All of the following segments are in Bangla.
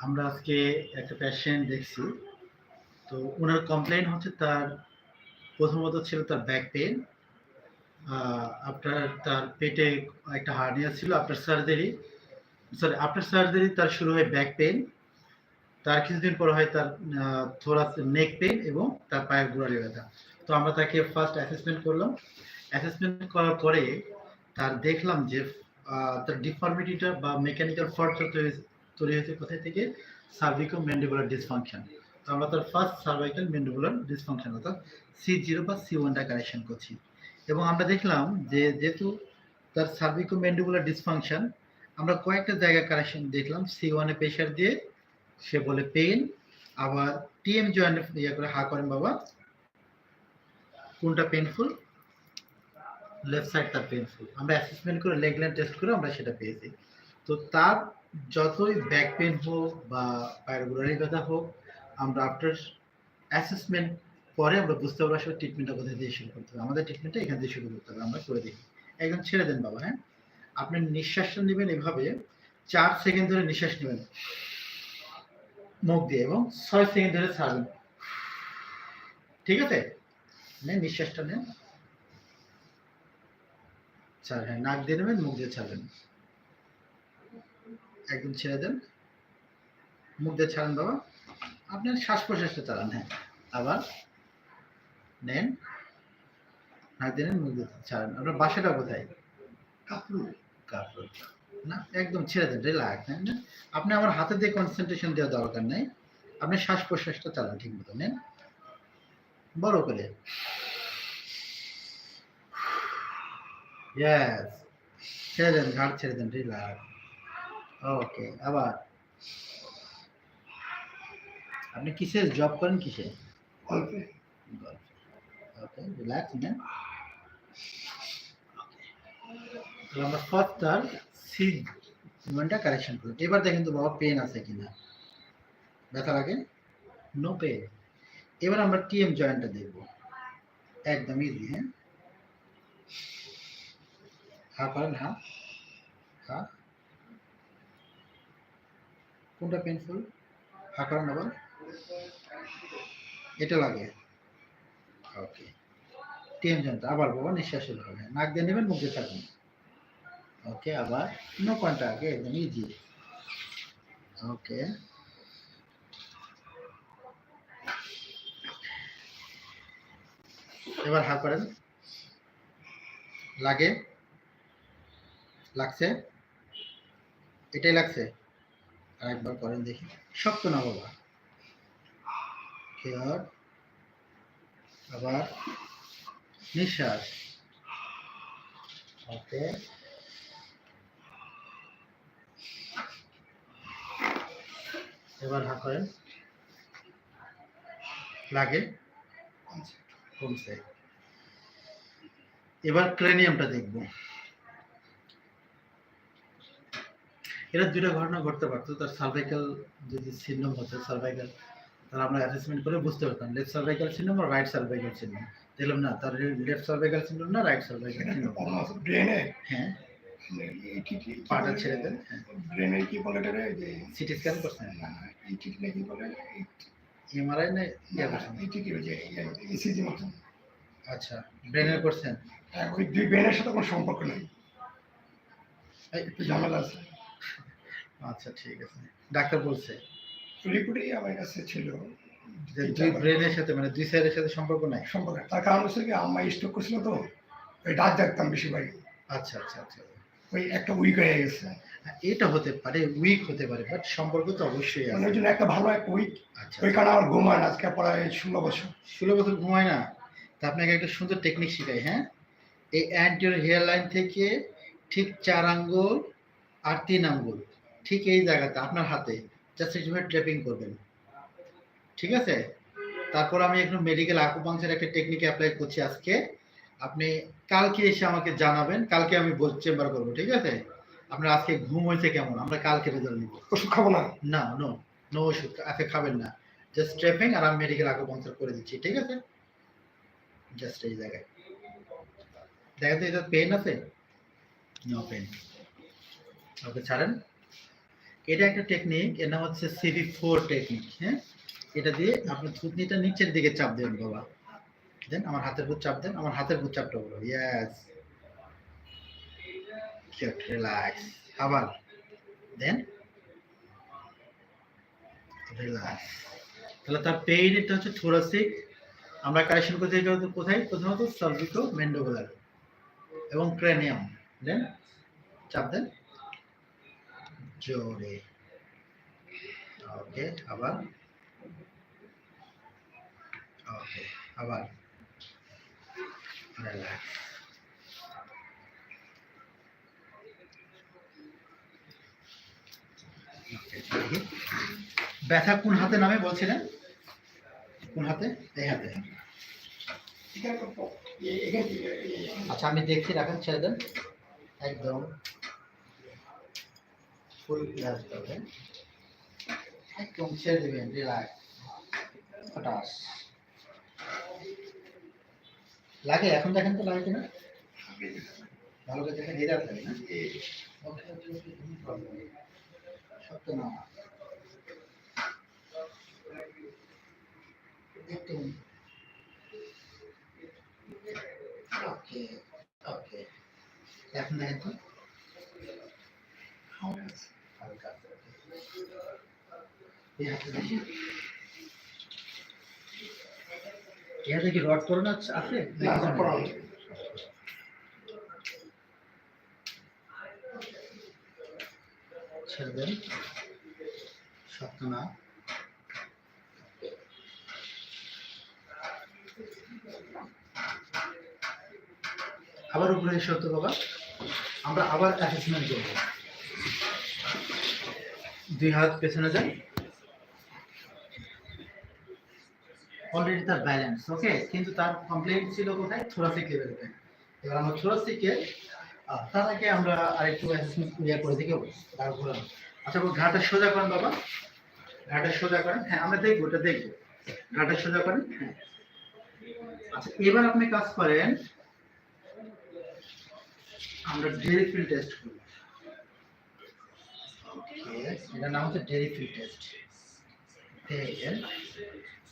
আমরা আজকে একটা পেশেন্ট দেখছি। তো ওনার কমপ্লেন হচ্ছে তার, প্রথমত ছিল তার ব্যাক পেন আপনার তার পেটে একটা হার্নিয়া ছিল আপনার সার্জারি সরি আপনার সার্জারি তার শুরু হয় ব্যাক পেন তার কিছুদিন পর হয় তার থোড়া নেক পেন এবং তার পায়ের গোড়ালি ব্যথা। তো আমরা তাকে ফার্স্ট অ্যাসেসমেন্ট করলাম। অ্যাসেসমেন্ট করার পরে তার দেখলাম যে তার ডিফর্মিটিটা বা মেকানিক্যাল ফল্টটা তৈরি হয়েছে কোথায় থেকে? সার্ভিকো ম্যান্ডিবুলার ডিসফাংশন তো আমরা তার ফার্স্ট সার্ভাইকাল ম্যান্ডিবুলার ডিসফাংশন অর্থাৎ সি জিরো বা সি ওয়ানটা কারেকশন করছি। এবং আমরা দেখলাম যে যেহেতু তার সার্ভিকো ম্যান্ডিবুলার ডিসফাংশন আমরা কয়েকটা জায়গা কারেকশন দেখলাম। সি ওয়ানে প্রেশার দিয়ে সে বলে পেন আবার টিএম জয়েন্ট ইয়ে করে, হা করেন বাবা, কোনটা পেনফুল লেফট সাইড তার পেনফুল আমরা অ্যাসেসমেন্ট করে লেগল্যান্ড টেস্ট করে আমরা সেটা পেয়েছি। তো তার যতই ব্যাক পেন হোক বা পায়ের গোড়ালি ব্যথা হোক, আমরা আফটার অ্যাসেসমেন্ট পরে আমরা বুঝতে পারব আসলে ট্রিটমেন্টটা কোথায় দিয়ে শুরু করতে হবে। আমাদের ট্রিটমেন্টটা এখান থেকে শুরু করতে হবে, আমরা করে দেখি। একদম ছেড়ে দেন বাবা হ্যাঁ? আপনি নিঃশ্বাসটা নেবেন এভাবে, চার সেকেন্ড ধরে নিঃশ্বাস নেবেন। মুখ দিয়ে এবং ছয় সেকেন্ড ধরে ছাড়বেন। ঠিক আছে? নেন নিঃশ্বাসটা, নেন। ছাড় হ্যাঁ নাক দিয়ে নেবেন, মুখ দিয়ে ছাড়বেন। একদম ছেড়ে দেন। মুখ দিয়ে ছাড়েন বাবা। আপনার শ্বাস প্রশ্বাসটা চালান হ্যাঁ। আবার নেন নাক দিয়ে নেন, মুখ দিয়ে ছাড়েন। আপনার বাসাটা কোথায়? কাপড় কাপড়, না? একদম ছেড়ে দেন রিল্যাক্স হ্যাঁ। আপনি আমার হাতে দিয়ে কনসেন্ট্রেশন দেওয়ার দরকার নেই। আপনি শ্বাস প্রশ্বাসটা চালান ঠিক মতো নেন। বড় করে। ছেড়ে দেন ঘাট ছেড়ে দেন রিল্যাক্স ওকে আবার আপনি কিসে জব করেন কিসে অল্পে ওকে রিল্যাক্স নেন তাহলে আমরা ফার্স্ট তার সি মুভমেন্টটা কারেকশন করি এবার দেখেন তো বাবা পেন আছে কিনা ব্যথা লাগে নো পেন এবার আমরা টিএম জয়েন্টটা দেখব একদম ইজি হ্যাঁ হা করেন হা হা কোনটা পেনফুল হা করেন আবার এটা লাগে। ওকে টিএম জয়েন্ট আবার বাবা নিঃশ্বাসের হবে নাক দিয়ে নেবেন, মুখ দিয়ে থাকবেন ওকে আবার নো কন্ট্যাক্ট একদম ইজি ওকে এবার হা করেন। লাগে। লাগছে। এটাই লাগছে। আরেকবার করেন দেখি। শক্ত না বাবা। কেয়ার আবার নিঃশ্বাস। ওকে। এবার হা করেন লাগে? কমছে এবার ক্রেনিয়ামটা দেখব। এরা দুইটা ঘটনা ঘটতে পারতো। তার সার্ভাইকাল যদি সিন্ডম হতো সার্ভাইকাল তাহলে আমরা অ্যাসেসমেন্ট করে বুঝতে পারতাম। লেফট সার্ভাইকাল সিন্ডম আর রাইট সার্ভাইকাল সিন্ডম দেখলাম না তার লেফট সার্ভাইকাল সিন্ডম না রাইট সার্ভাইকাল সিন্ডম ব্রেনে হ্যাঁ। পাটা ছেড়ে দেন। হ্যাঁ ব্রেনে কি বলে এটা যে সিটি স্ক্যান করছেন না ইটি না কি বলে? এমআরআই না ইয়ে করছেন ইটি কি যে ইসিজি মতন। আচ্ছা ব্রেনের করছেন? ওই দুই ব্রেনের সাথে কোনো সম্পর্ক নেই। এই, একটু ঝামেলা আছে। আচ্ছা ঠিক আছে। ডাক্তার বলছে। রিপোর্টেই আমার কাছে ছিল। যে দুই ব্রেনের সাথে মানে দুই সাইডের সাথে সম্পর্ক নাই? সম্পর্ক তার কারণ হচ্ছে কি আমার স্ট্রোক করছিল তো ওই রাত জাগতাম বেশিরভাগ। আচ্ছা আচ্ছা আচ্ছা। ওই একটা উইক হয়ে গেছে। হ্যাঁ, এটা হতে পারে উইক হতে পারে বাট সম্পর্ক তো অবশ্যই মানে ওই জন্য একটা ভালো একটা উইক আচ্ছা। ওই কারণে আমার ঘুম হয় না আজকে প্রায় ষোলো বছর। ষোলো বছর ঘুমায় না? তা আপনাকে একটা সুন্দর টেকনিক শিখাই হ্যাঁ? এই অ্যান্টিওর হেয়ার লাইন থেকে ঠিক চার আঙ্গুল আর তিন আঙ্গুল। ঠিক এই জায়গাতে আপনার হাতে জাস্ট এইভাবে ট্র্যাপিং করবেন। ঠিক আছে? তারপর আমি একটু মেডিকেল আকুপাংচার একটা টেকনিক অ্যাপ্লাই করছি আজকে। আপনি কালকে এসে আমাকে জানাবেন কালকে আমি চেম্বার করব ঠিক আছে? আপনার আজকে ঘুম হয়েছে কেমন? আমরা কালকে রেজাল্ট নিব। ওষুধ খাব না? না নো নো ওষুধ আজকে খাবেন না। জাস্ট ট্রেপিং আর আমি মেডিকেল আকুপাংচার করে দিচ্ছি ঠিক আছে? জাস্ট এই জায়গায়। দেখা তো এটা পেন আছে? নো পেন ওকে ছাড়েন। এটা একটা টেকনিক এর নাম হচ্ছে সিভি ফোর টেকনিক হ্যাঁ? এটা দিয়ে আপনার থুতনিটা নিচের দিকে চাপ দেবেন বাবা দেন আমার হাতের উপর চাপ দেন, আমার হাতের উপর চাপটা বলো। ইয়াস রিল্যাক্স আবার। দেন। রিল্যাক্স তাহলে তার পেইন এটা হচ্ছে থোরাসিক আমরা কারেকশন করতে যাই কোথায় প্রথমত সার্ভিকো মেন্ডোগুলার এবং ক্রেনিয়াম দেন। চাপ দেন। জোরে। ওকে আবার। ওকে আবার। রিল্যাক্স ব্যথা কোন হাতে নামে বলছিলেন? কোন হাতে? এই হাতে। আচ্ছা আমি দেখছি রাখেন ছেড়ে দেন। একদম। ফুল ক্লাস করবেন একদম ছেড়ে দেবেন রিল্যাক্স হঠাৎ লাগে এখন দেখেন তো লাগে কিনা? ভালো করে দেখেন হিরার লাগে না? সত্য না। একদম। ওকে ওকে। এখন দেখেন তো। হাতে কি রড করোনা আছে? না, না, ছেড়ে দেন। শক্ত না আবার উপরে এসে হতো বাবা। আমরা আবার অ্যাসেসমেন্ট করব। দুই হাত পেছনে যান। অলরেডি তার ব্যালেন্স ওকে কিন্তু তার কমপ্লেন্ট ছিল কোথায়? থোরাসিক লেভেলে এবার আমরা থোরাসিকে তার আগে আমরা আরেকটু ক্লিয়ার করে দিকে তার ঘোরানো আচ্ছা ঘাটা সোজা করেন বাবা। ঘাটা সোজা করেন। হ্যাঁ আমরা দেখব ওটা দেখব। ঘাটা সোজা করেন হ্যাঁ। আচ্ছা এবার আপনি কাজ করেন আমরা ডেরি ফিল টেস্ট Okay, এটার নাম হচ্ছে ডেরি ফিল টেস্ট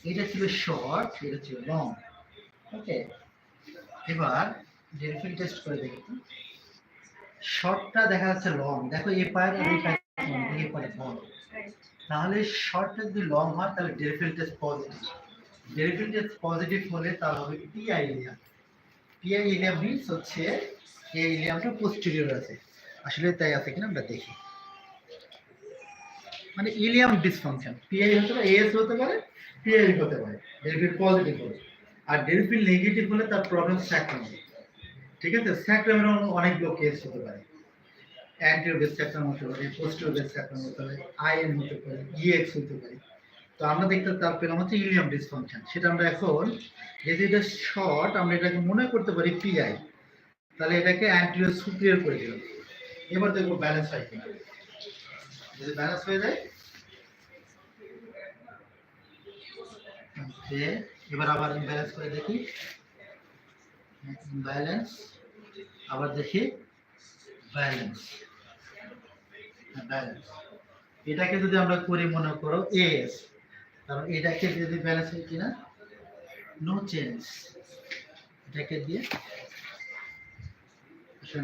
এটা ছিল শর্ট এটা ছিল লং ওকে এবার ডেরি ফিল টেস্ট করে দেখি শর্টটা দেখা যাচ্ছে লং দেখো এ পায়ের এই পায়ের সমান, এ পায়ের বড় তাহলে শর্টটা যদি লং হয় তাহলে Derifield test positive Derifield test positive হলে তার হবে PI ilium PI ilium means হচ্ছে এই ইলিয়ামটা পোস্টেরিয়র আছে। আসলে তাই আছে কিনা আমরা দেখি। মানে ইলিয়াম ডিসফাংশন পিআই হতে পারে এএস হতে পারে পিআই হতে পারে ডেরিফিল পজিটিভ হলে আর ডেরিফিল নেগেটিভ হলে তার প্রবলেম স্যাক্রাম ঠিক আছে? স্যাক্রামের অনেকগুলো কেস হতে পারে। অ্যান্টিও বেস স্যাক্রাম হতে পারে পোস্টিও বেস স্যাক্রাম হতে পারে আইএন হতে পারে ইএক্স হতে পারে। তো আমরা দেখতে তার পেলাম হচ্ছে ইলিয়াম ডিসফাংশন সেটা আমরা এখন যদি এটা শর্ট আমরা এটাকে মনে করতে পারি পিআই তাহলে এটাকে অ্যান্টিও সুপিরিয়র করে দিলাম। এবার দেখব ব্যালেন্স হয় কিনা। যদি ব্যালেন্স হয়ে যায় ওকে এবার আবার ব্যালেন্স করে দেখি। ব্যালেন্স আবার দেখি ব্যালেন্স ব্যালেন্স এটাকে যদি আমরা করি মনে করো এস কারণ এটাকে যদি ব্যালেন্স হয় কিনা? নো চেঞ্জ এটাকে দিয়ে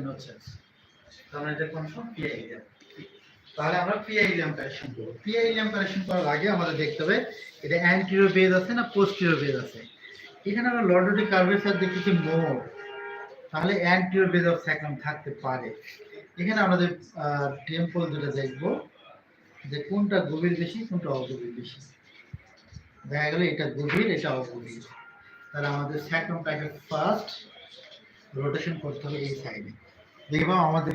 নো চেঞ্জ কারণ এটা কনফার্ম পিআই তাহলে আমরা পিআই ইলিয়াম কারেকশন করব। পিআই ইলিয়াম কারেকশন করার আগে আমাদের দেখতে হবে, এটা অ্যান্টিরিয়র বেজ আছে না পোস্টিরিয়র বেজ আছে? এখানে আমরা লর্ডোটি কার্ভেচার দেখতেছি মোর তাহলে অ্যান্টিরিয়র বেজ অফ স্যাক্রাম থাকতে পারে। এখানে আমাদের টেম্পল যেটা দেখব, যে কোনটা গভীর বেশি, কোনটা অগভীর বেশি? দেখা গেল এটা গভীর, এটা অগভীর। তাহলে আমাদের স্যাক্রামটাকে ফার্স্ট রোটেশন করতে হবে এই সাইডে দেখব আমাদের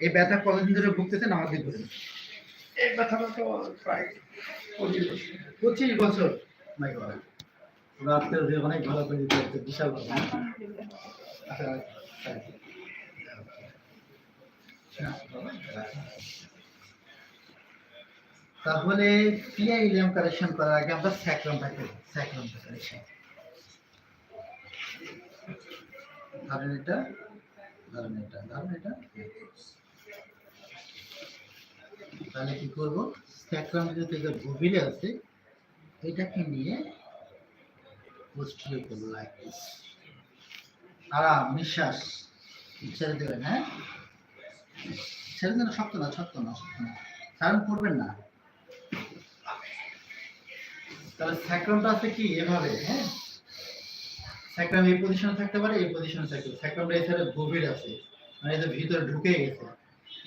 এই ব্যথা কতদিন ধরে ভুগতেছেন? এই ব্যথাটা তো প্রায় পঁচিশ বছর। মাই অনেক ভালো করে দিতে বিশাল ভালো। আচ্ছা, তাহলে পিআই ইলিয়াম কালেকশন করার আগে আমরা স্যাক্রামটা করি স্যাক্রামটা কালেকশন ধরেন এটা ধরেন এটা ধরেন এটা। তাহলে কি করব? স্যাক্রাম যেহেতু এটা গভীরে আছে, এটাকে নিয়ে পোস্টিয়ে করব লাইক দিস আরাম, নিঃশ্বাস। ছেড়ে দেবেন হ্যাঁ? ছেড়ে দেন, শক্ত না শক্ত না শক্ত না। কারণ করবেন না। তাহলে স্যাক্রামটা আছে কি? এভাবে হ্যাঁ? স্যাক্রাম এই পজিশনে থাকতে পারে, এই পজিশনে থাকতে পারে। স্যাক্রামটা সাইডে গভীর আছে মানে এটা ভিতরে ঢুকে গেছে।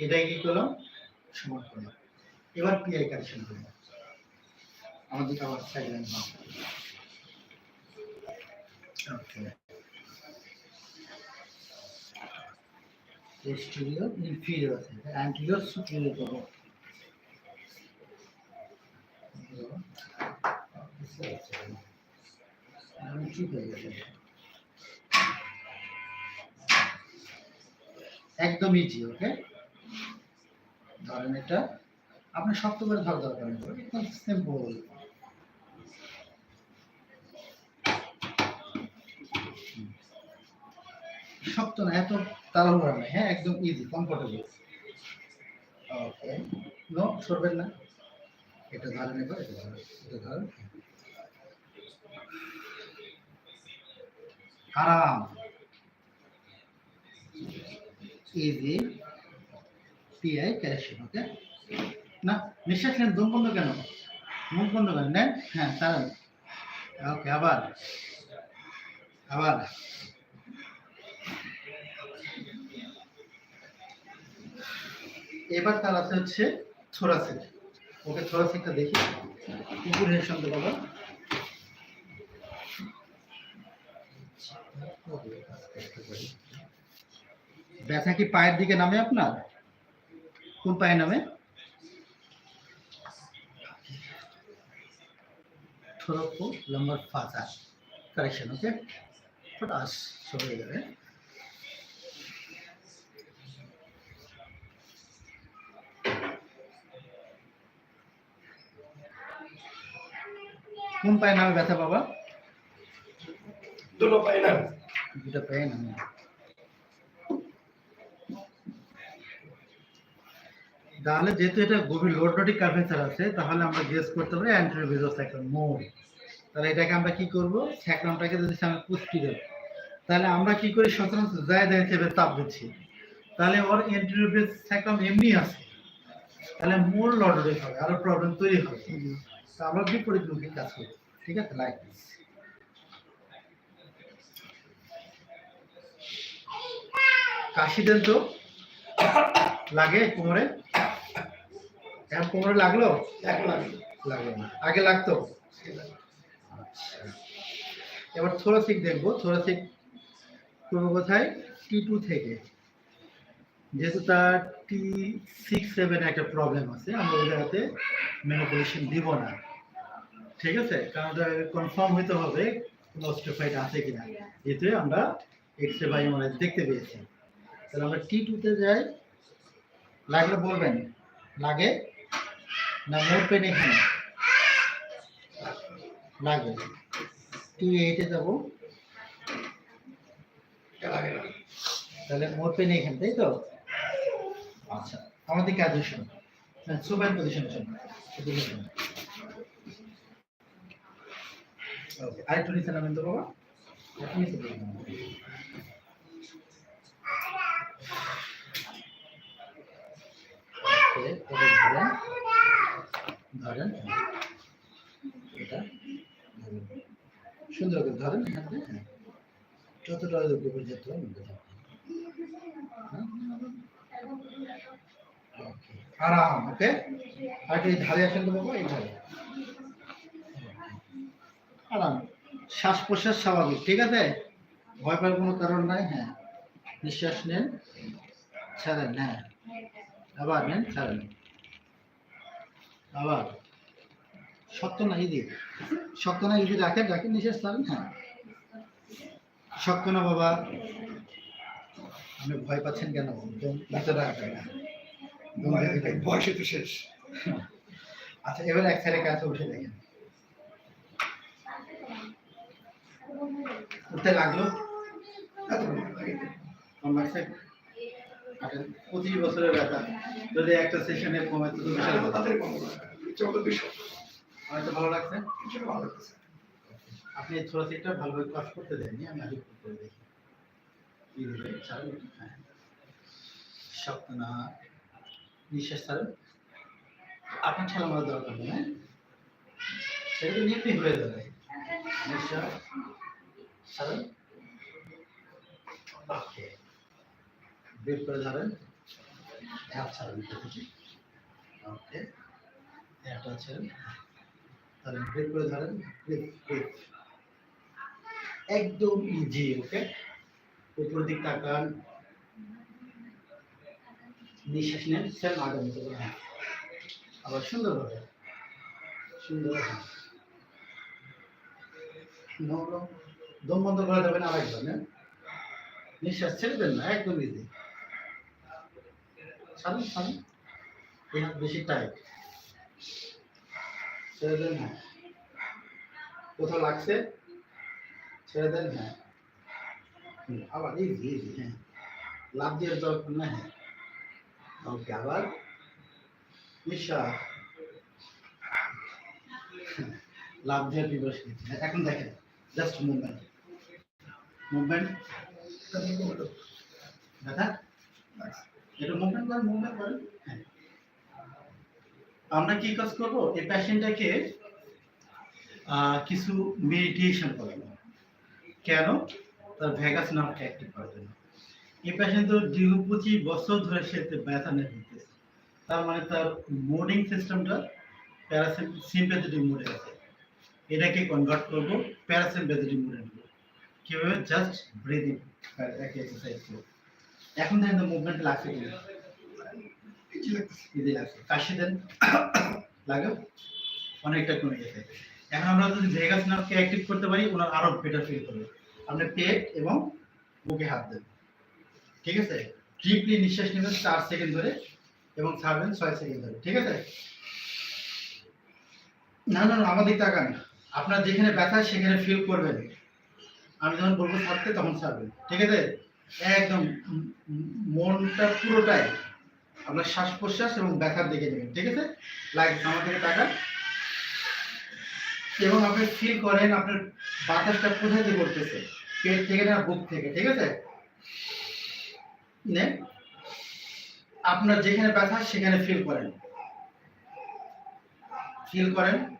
এটাই কি করলাম সমান করলাম এবার পিআই কারেকশন করলাম আমাদের আবার সাইড লাইন ওকে আছে। ঠিক হয়ে একদম ইজি ওকে ধরেন এটা, আপনি শক্ত করে ধর দরকার নেই একদম সিম্পল শক্ত না, এত তাড়াহুড়া নাই হ্যাঁ? একদম ইজি কমফোর্টেবল ওকে নো সরবেন না। এটা ধরেন এবার, এটা ধরেন এটা ধরেন। আরাম ইজি পিআই ক্যারেকশন ওকে না, নিঃশ্বাস নেন, দম বন্ধ কেন? মুখ বন্ধ করেন, নেন হ্যাঁ তারা ওকে, আবার। আবার। এবার তার আছে হচ্ছে থোরাসিক ওকে থোরাসিকটা দেখি। কুকুরের সঙ্গে বাবা ব্যথা কি পায়ের দিকে নামে আপনার কোন পায়ে নামে থোরকো লম্বার ফাঁসা কারেকশন ওকে ফটাস সরে যাবে কোন পায়ে নামে ব্যথা বাবা দুটো পাই না দুটা পায়ে নামে তাহলে যেহেতু এটা গভীর লোডোটিক কার্ভেচার আছে, তাহলে আমরা গেস করতে পারি অ্যান্ট্রোভিজো স্যাক্রাম মোড তাহলে এটাকে আমরা কি করব? স্যাক্রামটাকে যদি আমরা পুষ্টি দেব। তাহলে আমরা কি করি? সচরাচর যায় হিসেবে চাপ দিচ্ছি। তাহলে ওর অ্যান্ট্রোভিজ স্যাক্রাম এমনি আছে। তাহলে মূল লডোটিক হবে, আরও প্রবলেম তৈরি হবে। তো আমরা বিপরীতমুখী কাজ করি। ঠিক আছে? লাইক দিস কাশি দেন তো? লাগে কোমরে? এখন কোমরে লাগল? এক লাগে লাগল না। আগে লাগতো? আচ্ছা। এবার থোরাসিক দেখব। থোরাসিক করব কোথায়? টি টু থেকে। যেহেতু তার টি সিক্স সেভেন একটা প্রবলেম আছে আমরা ওই জায়গাতে মেনোপলিশন দিব না। ঠিক আছে? কারণ ওটা কনফার্ম হইতে হবে কোনো অস্ট্রোফাইট আছে কিনা। যেহেতু আমরা এক্স রে বাই দেখতে পেয়েছি। তাহলে আমরা টি টুতে যাই। লাগলে বলবেন। লাগে? না মোর পেন এখানে লাগে টি এইটে যাব। তাহলে মোর পেন এখানে, তাই তো? আচ্ছা আমাদের কাজ শুন সুপার পজিশন শুন আরেকটু নিচে নামেন তো বাবা। ধরেন এটা। সুন্দর করে ধরেন হ্যাঁ হ্যাঁ যতটা। হ্যাঁ? Okay, আরাম ওকে আর এই ধারে আসেন তো বাবা এই ধারে আরাম শ্বাস প্রশ্বাস স্বাভাবিক ঠিক আছে ভয় পাওয়ার কোনো কারণ নাই হ্যাঁ নিঃশ্বাস নেন ছাড়েন হ্যাঁ আবার নেন ছাড়েন আবার শক্ত না ইদি শক্ত না ইদি রাখেন রাখেন নিঃশ্বাস ছাড়েন হ্যাঁ। শক্ত না বাবা আপনি ভয় পাচ্ছেন কেন? ভিতরে রাখবেন না। বয়সে তো শেষ। আচ্ছা এবার এক সাইডে কাছে উঠে দেখেন। উঠতে লাগল? কম লাগছে পঁচিশ বছরের ব্যথা। যদি একটা সেশনে কমে তো বিশাল কম চৌদ্দ দুশো হয়তো ভালো লাগছে? ভালো আপনি থোরাসিকটা ভালোভাবে কাজ করতে দেননি আমি আগে করে দেখি। কি দিবে ছাড়ুন হ্যাঁ। শক্ত না। নিঃশ্বাস ছাড়ুন। আপনার ঠেলা মারা দরকার নেই হ্যাঁ? সেটা তো হয়ে যাবে। নিঃশ্বাস। ছাড়ুন। ওকে। বের করে ধরেন। এক ছাড়ুন ওকে। একটা ছেড়েন তাহলে ব্রেক করে ধরেন। একদম ইজি ওকে? উপর দিক তাকান। নিঃশ্বাস নেন, সেম আগের হ্যাঁ। আবার সুন্দরভাবে। সুন্দর হ্যাঁ. দম বন্ধ করা যাবে না আরেকবার না নিঃশ্বাস ছেড়ে দেন না, একদম ইজি ছাড়ুন ছাড়ুন এই হাত বেশি টাইট ছেড়ে দেন হ্যাঁ কোথাও লাগছে? ছেড়ে দেন হ্যাঁ আবার ইজি ইজি হ্যাঁ। লাভ দিয়ে দরকার না হ্যাঁ। ওকে আবার। নিঃশ্বাস লাভ দিয়ে বিবশ এখন দেখেন। জাস্ট মুভমেন্ট মুভমেন্ট তাদের এটা মুভমেন্ট করেন মুভমেন্ট করেন হ্যাঁ। আমরা কি কাজ করব? এই কিছু মেডিটেশন কেন? তার নার্ভকে অ্যাক্টিভ করার জন্য। এই তো দীর্ঘ পঁচিশ বছর ধরে ব্যথা তার মানে তার মোডিং সিস্টেমটা প্যারাসিম্পেথেটিক মোডে আছে। এটাকে কনভার্ট করব প্যারাসিম্পেথেটিক মোডে নেব। কীভাবে? জাস্ট ব্রিদিং এক্সারসাইজ করব। এখন দেখেন মুভমেন্ট লাগছে ইজি লাগছে। কাশি দেন লাগে অনেকটা কমে গেছে। এখন আমরা যদি ভেগাস নার্ভকে অ্যাক্টিভ করতে পারি, ওনার আরও বেটার ফিল করবে। আপনি পেট এবং বুকে হাত দেন। ঠিক আছে? ডিপলি নিঃশ্বাস নেবেন চার সেকেন্ড ধরে এবং ছাড়বেন ছয় সেকেন্ড ধরে। ঠিক আছে? না না না, আমাদের তাকান আপনার যেখানে ব্যথা, সেখানে ফিল করবেন। আমি যখন বলব ছাড়তে, তখন ছাড়বেন। ঠিক আছে? একদম মনটা পুরোটাই আপনার শ্বাস প্রশ্বাস এবং ব্যথার দিকে নেবেন ঠিক আছে? লাইক আমার দিকে তাকান। এবং আপনি ফিল করেন আপনার বাতাসটা কোথা থেকে করতেছে? পেট থেকে না বুক থেকে, ঠিক আছে? নেন আপনার যেখানে ব্যথা, সেখানে ফিল করেন। ফিল করেন।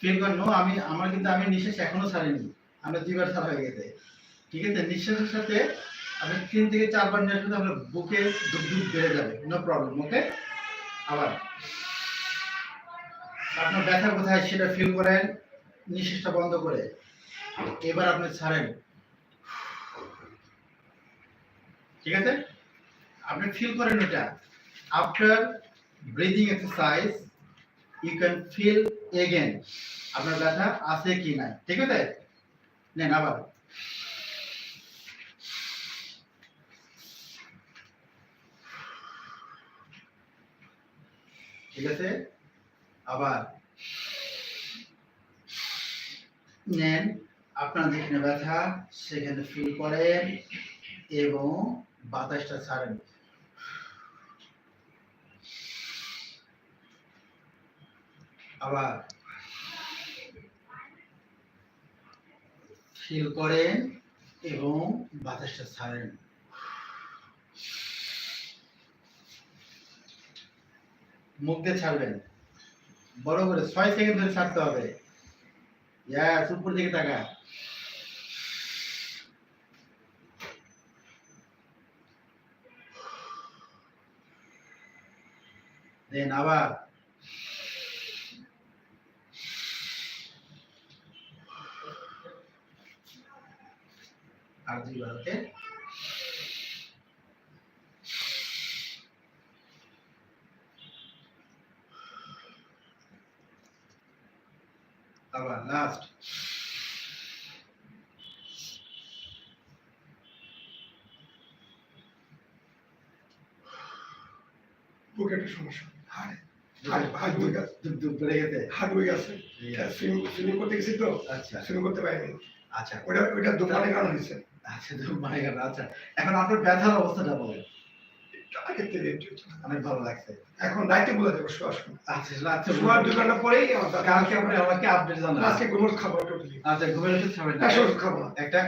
ফিল করেন আমি, আমার কিন্তু, আমি নিঃশ্বাস এখনও ছাড়িনি। আমরা দুইবার ছাড়া হয়ে গেছে। ঠিক আছে? নিঃশ্বাসের সাথে আপনি তিন থেকে চারবার নিঃশ্বাস করতে আপনার বুকে দুধ দুধ বেড়ে যাবে। নো প্রবলেম ওকে আবার। আপনার ব্যথা কোথায় সেটা ফিল করেন, নিঃশ্বাসটা বন্ধ করে। এবার আপনি ছাড়েন। ঠিক আছে? আপনি ফিল করেন এটা after breathing exercise you can feel again আপনার ব্যথা আছে কি নাই? ঠিক আছে? নেন আবার। ঠিক আছে? আবার নেন, আপনার যেখানে ব্যথা, সেখানে ফিল করেন এবং বাতাসটা ছাড়েন। আবার ফিল করেন এবং বাতাসটা ছাড়েন। মুখ দিয়ে ছাড়বেন। বড় করে ছয় সেকেন্ড ধরে ছাড়তে হবে। ইয়াস উপর দিকে তাকা দেন আবার। আর দুইবার ওকে আবার লাস্ট বুকে একটা সমস্যা। হাড়ে গেছে। গেছে। সুইমিং সুইমিং করতে গেছি তো। আচ্ছা। সুইমিং করতে পারিনি। আচ্ছা। ওটা ওটা দোকানে কারণ হয়েছে আচ্ছা আচ্ছা। এখন আপনার ব্যথার অবস্থাটা বলেন। আগের থেকে অনেক ভালো লাগছে। এখন রাইতে বলে দেবো শোয়ার সময় আচ্ছা রাত্রে শোয়ার দু ঘণ্টা পরেই কালকে আপনি আমাকে আপডেট জানান আজকে ঘুমোর খাব টোটালি আচ্ছা ঘুমের ওষুধ খাবেন না। ওষুধ খাব একটা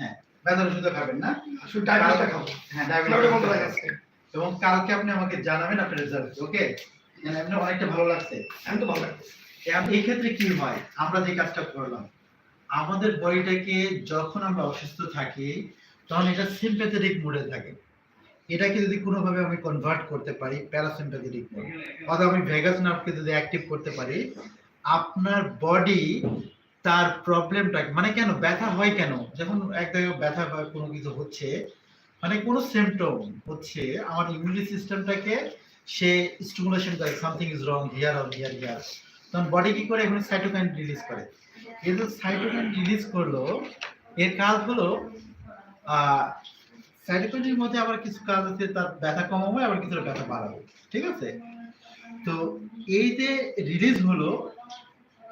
হ্যাঁ। ব্যথার ওষুধ খাবেন না। শুধু ডায়াবেটিসটা খাব। হ্যাঁ বন্ধ ডায়াবেটিস এবং কালকে আপনি আমাকে জানাবেন আপনার রেজাল্ট ওকে এমনি অনেকটা ভালো লাগছে। আমি তো ভালো লাগছে। এই ক্ষেত্রে কি হয়? আমরা যে কাজটা করলাম আমাদের বডিটাকে যখন আমরা অসুস্থ থাকি তখন এটা সিম্প্যাথেটিক মোডে থাকে। এটাকে যদি কোনোভাবে আমি কনভার্ট করতে পারি প্যারাসিম্প্যাথেটিক মোড অথবা আমি ভেগাস নার্ভকে যদি অ্যাক্টিভ করতে পারি, আপনার বডি তার প্রবলেমটা মানে কেন, ব্যথা হয় কেন? যখন এক জায়গায় ব্যথা বা কোনো কিছু হচ্ছে মানে কোনো সিমটম হচ্ছে, আমার ইমিউনি সিস্টেমটাকে সে স্টিমুলেশন করে something is wrong here or here here তখন বডি কি করে? এখানে সাইটোকাইন রিলিজ করে। এই যে সাইটোকাইন রিলিজ করল, এর কাজ হলো সাইটোকাইনের মধ্যে আবার কিছু কাজ আছে, তার ব্যথা কমাবো আবার কিছু ব্যথা বাড়াবো, ঠিক আছে? তো এই যে রিলিজ হলো,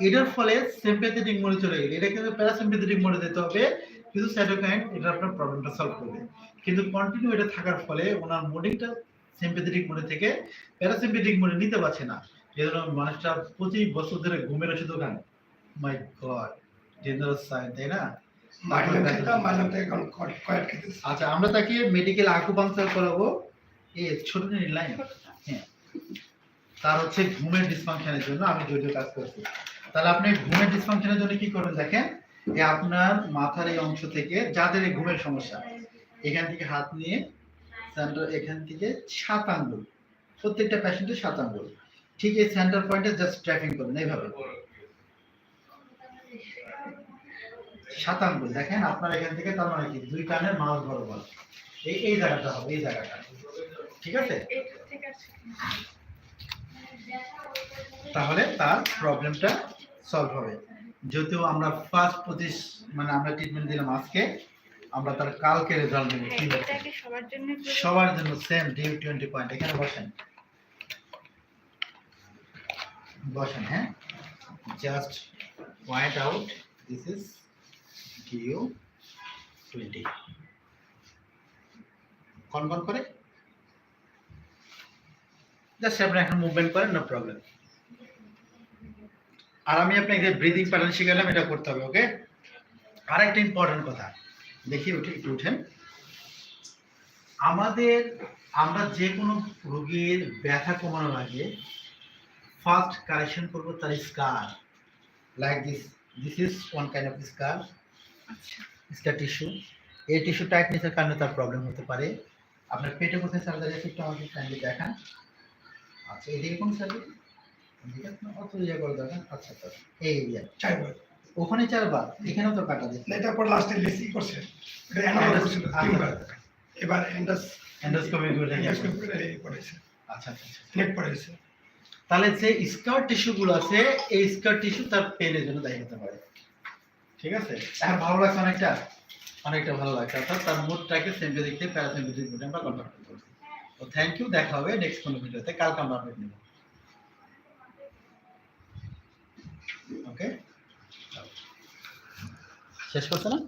এটার ফলে সিম্প্যাথেটিক মোডে চলে গেলে। এটা কিন্তু প্যারাসিম্প্যাথেটিক মোডে যেতে হবে, কিন্তু সাইটোকাইন এটা আপনার প্রবলেমটা সলভ করবে। কিন্তু কন্টিনিউ এটা থাকার ফলে ওনার মোডিংটা সিম্প্যাথেটিক মোডে থেকে প্যারাসিম্প্যাথেটিক মোডে নিতে পারছে না। যে যেজন্য মানুষটা পঁচিশ বছর ধরে ঘুমের ওষুধ খান মাই গড ডেঞ্জারাস সাইন তাই না? আচ্ছা আমরা তাকে মেডিকেল আকুপাংচার করাবো। এ ছোট লাইন হ্যাঁ। তার হচ্ছে ঘুমের ডিসফাংশনের জন্য আমি জড়িত কাজ করছি। তাহলে আপনি ঘুমের ডিসফাংশনের জন্য কি করবেন দেখেন? যে আপনার মাথার এই অংশ থেকে, যাদের এই ঘুমের সমস্যা, এখান থেকে হাত নিয়ে সেন্টার এখান থেকে সাত আঙ্গুল। প্রত্যেকটা পেশেন্টের সাত আঙ্গুল। ঠিক এই সেন্টার পয়েন্টে জাস্ট ট্র্যাকিং করবেন এইভাবে। সাত আঙ্গুল দেখেন আপনার এখান থেকে তার মানে কি? দুই কানের মাছ বরাবর। এই এই জায়গাটা হবে এই জায়গাটা। ঠিক আছে? তাহলে তার প্রবলেমটা সলভ হবে। যেহেতু আমরা ফার্স্ট পঁচিশ মানে আমরা ট্রিটমেন্ট দিলাম আজকে আমরা তার কালকে রেজাল্ট দেবো ঠিক আছে কি সবার জন্য সেম ডিউ টোয়েন্টি পয়েন্ট এখানে বসেন। বসেন হ্যাঁ? Just point out this is due twenty কন কন করে? জাস্ট আপনি এখন মুভমেন্ট করেন নো প্রবলেম আর আমি আপনাকে ব্রিদিং প্যাটার্ন শিখালাম, এটা করতে হবে ওকে আর একটা ইম্পর্টেন্ট কথা, দেখি উঠে, একটু উঠেন। আমাদের, আমরা যে কোনো রোগীর ব্যথা কমানোর আগে ফার্স্ট কারেকশন করব তার scar like this this is one kind of scar scar tissue এই টিস্যু টাইটনেসের কারণে তার প্রবলেম হতে পারে। আপনার পেটে কোথায় সার্জারি আছে একটু আমাকে কাইন্ডলি দেখান। আচ্ছা এদিকে কোন সার্জারি অত ইয়ে করে দেখান। আচ্ছা আচ্ছা এই এরিয়া চাইবার ওখানে চারবার? এখানেও তো কাটা এটার পর লাস্টে লেসি করছে। এবার এন্ডাস এন্ডোস্কোপি করে এই করেছে আচ্ছা আচ্ছা আচ্ছা। নেট পড়েছে। তাহলে যে স্কার টিস্যু গুলো আছে এই স্কার টিস্যু তার পেনের জন্য দায়ী হতে পারে। ঠিক আছে? এখন ভালো লাগছে অনেকটা? অনেকটা ভালো লাগছে। অর্থাৎ তার মুডটাকে সেম প্যারাসিম্পেথিক মুডে আমরা কনভার্ট করছি তো থ্যাংক ইউ দেখা হবে নেক্সট কোনো ভিডিওতে কালকে আমরা আপডেট নেব। ওকে শেষ করছে না?